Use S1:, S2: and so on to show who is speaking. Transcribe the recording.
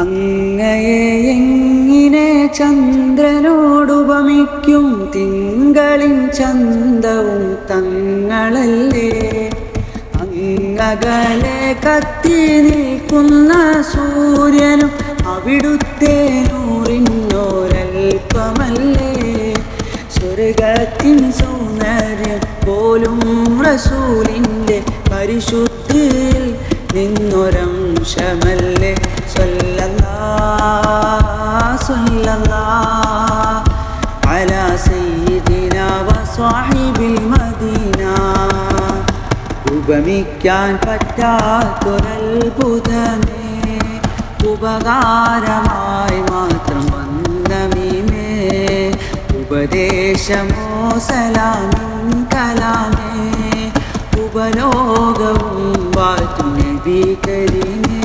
S1: അങ്ങയെ എങ്ങിനെ ചന്ദ്രനോടുപമിക്കും തിങ്കളിൻ ചന്തവും തങ്ങളല്ലേ? അങ്ങകലെ കത്തി നിൽക്കുന്ന സൂര്യനും അവിടുത്തെ നൂറിനോരൽപ്പമല്ലേ? സ്വർഗത്തിൻ സൗന്ദര്യം പോലും റസൂലിന്റെ പരിശുദ്ധിയിൽ നിന്നൊരംശമല്ലേ? സ്വല്ലല്ലാ സ്വല്ലല്ലാ അലാ സയ്യിദിന വസ്വാഹിബിൽ മദീന. ഉപമിക്കാൻ പറ്റാത്തൊരത്ഭുതമേ ഉപകാരമായി മാത്രം വന്നമീമേ ഉപദേശമോ സലാമിൻ കലാമേ ഉപലോകവും വാറ്റും നബി കരീമേ